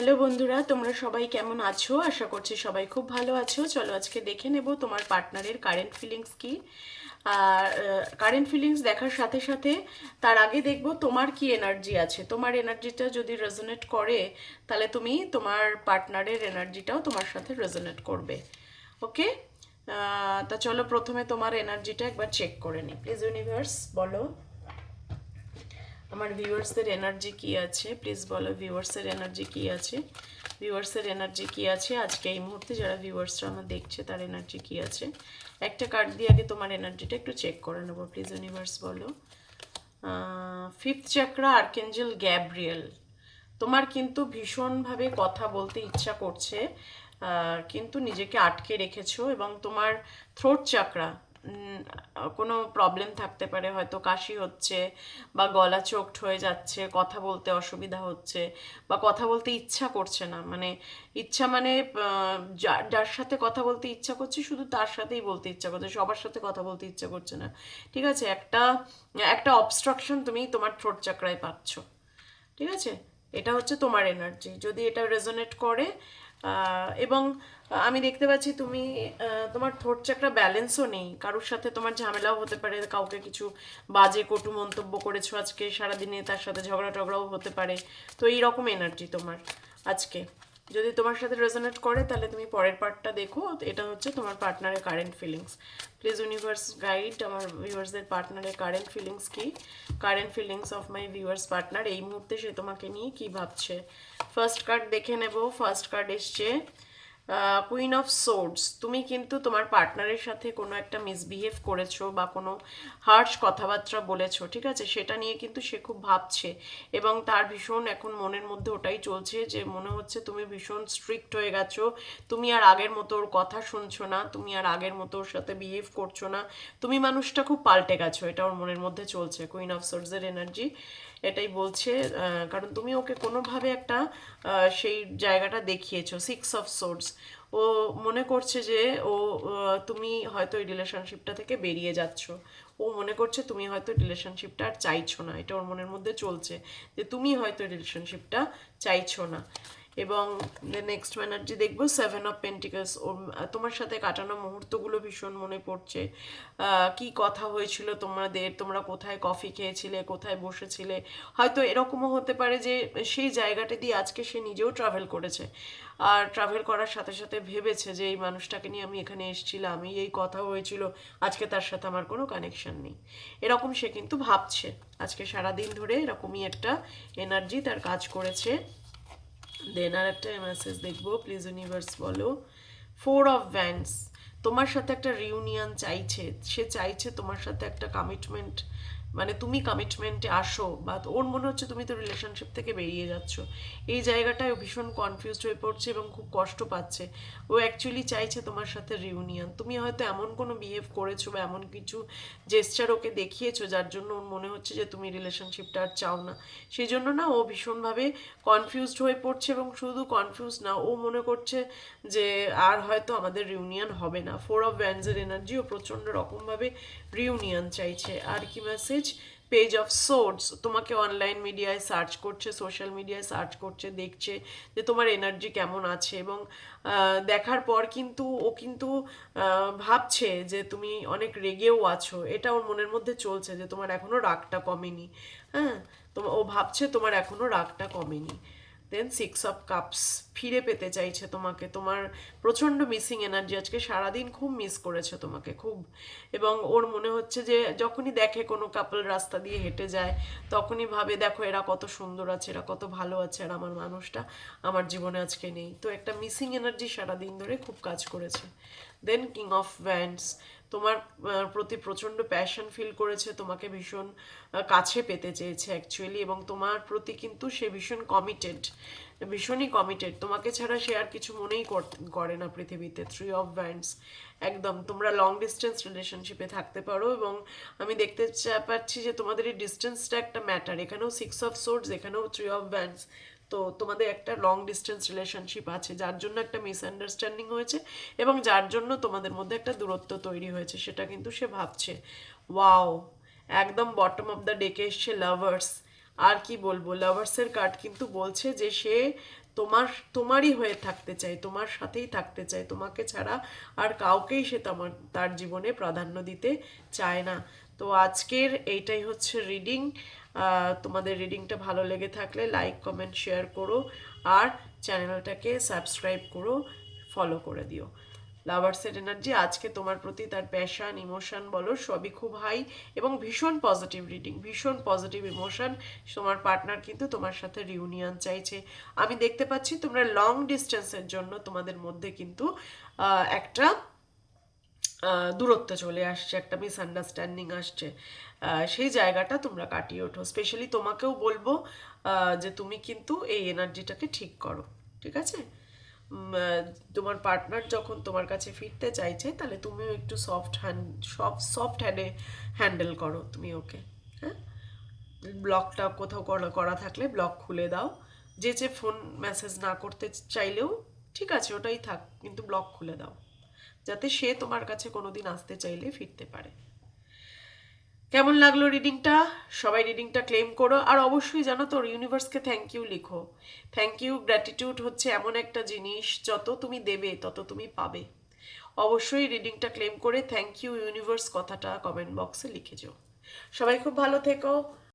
Hello বন্ধুরা, তোমরা সবাই কেমন আছো? আশা করছি সবাই খুব ভালো আছো। চলো আজকে দেখে নেব তোমার পার্টনারের কারেন্ট ফিলিংস কি। আর কারেন্ট ফিলিংস দেখার সাথে সাথে তার আগে দেখব তোমার কি এনার্জি আছে। তোমার এনার্জিটা যদি রেজোনেট করে, তাহলে তুমি তোমার পার্টনারের এনার্জিটাও তোমার সাথে রেজোনেট করবে। ওকে? তা চলো প্রথমে তোমার এনার্জিটা একবার চেক করে নিই প্লিজ ইউনিভার্স বলো। আমার ভিউয়ার্সদের এনার্জি কি আছে? প্লিজ বলো ভিউয়ার্সের এনার্জি কি আছে? ভিউয়ার্সের এনার্জি কি আছে? আজকে এই মুহূর্তে যারা ভিউয়ার্সরা আমার দেখছে, তার এনার্জি কি আছে? একটা কার্ড দিয়ে আগে তোমার এনার্জিটা একটু চেক করে নেব প্লিজ ইউনিভার্স বলো। ফিফথ চাকরা আর্কেঞ্জেল গ্যাব্রিয়েল তোমার কিন্তু ভীষণভাবে কথা বলতে ইচ্ছা করছে কিন্তু নিজেকে আটকে রেখেছো এবং তোমার থ্রোট চাকরা কোনো প্রবলেম থাকতে পারে হয়তো কাশি হচ্ছে বা গলা চোখড হয়ে যাচ্ছে কথা বলতে অসুবিধা হচ্ছে বা কথা বলতে ইচ্ছা করছে না। মানে ইচ্ছা মানে আহ, যা- যার সাথে কথা বলতে ইচ্ছা করছে শুধু তার সাথেই বলতে ইচ্ছা করছে সবার সাথে কথা বলতে ইচ্ছা করছে না। ঠিক আছে? একটা একটা অবস্ট্রাকশন তুমি তোমার থ্রোট চাকরায় পাচ্ছ। ঠিক আছে? এটা হচ্ছে তোমার এনার্জি যদি এটা রেজোনেট করে এবং আমি দেখতে পাচ্ছি তুমি তোমার থোট চাকরা ব্যালেন্সও নেই। কারোর সাথে তোমার ঝামেলাও হতে পারে, কাউকে কিছু বাজে কটু মন্তব্য করেছ আজকে, সারাদিনে তার সাথে ঝগড়া টগড়াও হতে পারে। তো এইরকম এনার্জি তোমার আজকে। যদি তোমার সাথে রেজোনেট করে, তাহলে তুমি পরের পার্টটা দেখো। এটা হচ্ছে তোমার পার্টনারের current feelings please universe guide আমার ভিউয়ার্সদের পার্টনারের কারেন্ট ফিলিংস কি? Current feelings of my viewers partner এই মুহূর্তে সে তোমাকে নিয়ে কি ভাবছে? ফার্স্ট কার্ড দেখে নেব। ফার্স্ট কার্ড এসছে কুইন অফ সোর্ডস তুমি কিন্তু তোমার পার্টনারের সাথে কোনো একটা মিসবিহেভ করেছ বা কোনো হার্শ কথাবার্তা বলেছ, ঠিক আছে? সেটা নিয়ে কিন্তু সে খুব ভাবছে এবং তার ভীষণ এখন মনের মধ্যে ওটাই চলছে যে মনে হচ্ছে তুমি ভীষণ স্ট্রিক্ট হয়ে গেছো, তুমি আর আগের মতো ওর কথা শুনছো না, তুমি আর আগের মতো ওর সাথে বিহেভ করছ না, তুমি মানুষটা খুব পাল্টে গেছো, এটা ওর মনের মধ্যে চলছে কুইন অফ সোর্সের এনার্জি এটাই বলছে কারণ তুমি ওকে কোনোভাবে একটা সেই জায়গাটা দেখিয়েছো সিক্স অফ সোর্স ও মনে করছে যে ও তুমি হয়তো এই রিলেশনশিপটা থেকে বেরিয়ে যাচ্ছ। ও মনে করছে তুমি হয়তো রিলেশনশিপটা আর চাইছো না। এটা ওর মনের মধ্যে চলছে যে তুমি হয়তো রিলেশনশিপটা চাইছো না। এবং নেক্সট এনার্জি দেখব সেভেন অফ পেন্টিকাস তোমার সাথে কাটানো মুহূর্তগুলো ভীষণ মনে পড়ছে। কি কথা হয়েছিল তোমাদের? তোমরা কোথায় কফি খেয়েছিলে? কোথায় বসেছিলে? হয়তো এরকমও হতে পারে যে, সেই জায়গাটা দিয়ে আজকে সে নিজেও ট্রাভেল করেছে। আর ট্রাভেল করার সাথে সাথে ভেবেছে যে, এই মানুষটাকে নিয়ে আমি এখানে এসেছিলাম, এই এই কথা হয়েছিল, আজকে তার সাথে আমার কোনো কানেকশন নেই। এরকম সে কিন্তু ভাবছে। আজকে সারা দিন ধরে এরকমই একটা এনার্জি তার কাজ করেছে। দেন আর একটা মেসেজ দেখব প্লিজ ইউনিভার্স বলো। ফোর অফ ভ্যান্স তোমার সাথে একটা রিউনিয়ন চাইছে, সে চাইছে তোমার সাথে একটা কমিটমেন্ট মানে তুমি কমিটমেন্টে আসো, বা ওর মনে হচ্ছে তুমি তো রিলেশনশিপ থেকে বেরিয়ে যাচ্ছ। এই জায়গাটায় ও ভীষণ কনফিউজড হয়ে পড়ছে এবং খুব কষ্ট পাচ্ছে। ও অ্যাকচুয়ালি চাইছে তোমার সাথে রিউনিয়ন তুমি হয়তো এমন কোনো বিহেভ করেছ বা এমন কিছু জেস্টার ওকে দেখিয়েছো যার জন্য ওর মনে হচ্ছে যে তুমি রিলেশনশিপটা আর চাও না। সেই জন্য না ও ভীষণভাবে কনফিউজড হয়ে পড়ছে এবং শুধু কনফিউজ না, ও মনে করছে যে আর হয়তো আমাদের রিউনিয়ন হবে না। ফোর অফ ব্যান্ডসের এনার্জি ও প্রচণ্ড রকমভাবে রিউনিয়ন চাইছে। আর কি মেসেজ পেজ অফ সোর্স তোমাকে অনলাইন মিডিয়ায় সার্চ করছে সোশ্যাল মিডিয়ায় সার্চ করছে, দেখছে যে তোমার এনার্জি কেমন আছে এবং দেখার পর কিন্তু ও কিন্তু ভাবছে যে তুমি অনেক রেগেও আছো। এটা ওর মনের মধ্যে চলছে যে তোমার এখনও রাগটা কমেনি। হ্যাঁ? তোমার ও ভাবছে তোমার এখনও রাগটা কমেনি। দেন সিক্স অফ কাপস ফিরে পেতে চাইছে তোমাকে। তোমার প্রচণ্ড মিসিং এনার্জি আজকে সারাদিন খুব মিস করেছে তোমাকে, খুব। এবং ওর মনে হচ্ছে যে যখনই দেখে কোনো কাপল রাস্তা দিয়ে হেঁটে যায়, তখনই ভাবে, দেখো, এরা কত সুন্দর আছে, এরা কত ভালো আছে, আর আমার মানুষটা আমার জীবনে আজকে নেই। তো একটা মিসিং এনার্জি সারাদিন ধরে খুব কাজ করেছে। দেন কিং অফ ভ্যান্ডস তোমার প্রতি প্রচণ্ড প্যাশন ফিল করেছে, তোমাকে ভীষণ কাছে পেতে চেয়েছে অ্যাকচুয়ালি এবং তোমার প্রতি কিন্তু সে ভীষণ কমিটেড ভীষণই কমিটেড তোমাকে ছাড়া সে আর কিছু মনেই করে না পৃথিবীতে। থ্রি অফ ব্যান্ডস একদম। তোমরা লং ডিস্টেন্স রিলেশনশিপে থাকতে পারো এবং আমি দেখতে পাচ্ছি যে তোমাদের এই ডিস্টেন্সটা একটা ম্যাটার এখানেও সিক্স অফ সোর্স এখানেও থ্রি অফ ভ্যান্ডস তো তোমাদের একটা লং ডিস্টেন্স রিলেশনশিপ আছে, যার জন্য একটা মিসআন্ডারস্ট্যান্ডিং হয়েছে এবং যার জন্য তোমাদের মধ্যে একটা দূরত্ব তৈরি হয়েছে, সেটা কিন্তু সে ভাবছে। ওয়াও একদম বটম অফ দ্য ডেকে এসছে লাভার্স আর কি বলব লাভার্সের কার্ড কিন্তু বলছে যে সে তোমার, তোমারই হয়ে থাকতে চায়, তোমার সাথেই থাকতে চায়, তোমাকে ছাড়া আর কাউকেই সে তোমার, তার জীবনে প্রাধান্য দিতে চায় না। তো আজকের এইটাই হচ্ছে রিডিং তোমাদের রিডিংটা ভালো লেগে থাকলে লাইক কমেন্ট শেয়ার করো আর চ্যানেলটাকে সাবস্ক্রাইব করো ফলো করে দিও। লাভার্সের এনার্জি আজকে তোমার প্রতি তার প্যাশান ইমোশন বলো, সবই খুব হাই এবং ভীষণ পজিটিভ রিডিং ভীষণ পজিটিভ ইমোশন তোমার পার্টনার কিন্তু তোমার সাথে রিউনিয়ন চাইছে। আমি দেখতে পাচ্ছি তোমরা লং ডিস্টেন্সের জন্য তোমাদের মধ্যে কিন্তু একটা দূরত্ব চলে আসছে, একটা মিসআন্ডারস্ট্যান্ডিং আসছে। সেই জায়গাটা তোমরা কাটিয়ে ওঠো। স্পেশালি তোমাকেও বলব যে তুমি কিন্তু এই এনার্জিটাকে ঠিক করো, ঠিক আছে? তোমার পার্টনার যখন তোমার কাছে ফিরতে চাইছে, তাহলে তুমিও একটু সফট হ্যান্ড সব সফট হ্যান্ডে হ্যান্ডেল করো তুমি ওকে হ্যাঁ? ব্লকটা কোথাও করা করা থাকলে ব্লক খুলে দাও। যে যে ফোন মেসেজ না করতে চাইলেও, ঠিক আছে, ওটাই থাক, কিন্তু ব্লক খুলে দাও। যাতে সে তোমার কাছে কোনোদিন আসতে চাইলে ফিরতে পারে। কেমন লাগল রিডিংটা সবাই রিডিংটা ক্লেম করো। আর অবশ্যই জানো তোর ইউনিভার্সকে থ্যাংক ইউ লিখো। থ্যাংক ইউ গ্র্যাটিটিউড হচ্ছে এমন একটা জিনিস, যত তুমি দেবে, তত তুমি পাবে। অবশ্যই রিডিংটা ক্লেম করে থ্যাংক ইউ ইউনিভার্স কথাটা কমেন্ট বক্সে লিখে যাও। সবাই খুব ভালো থেকো।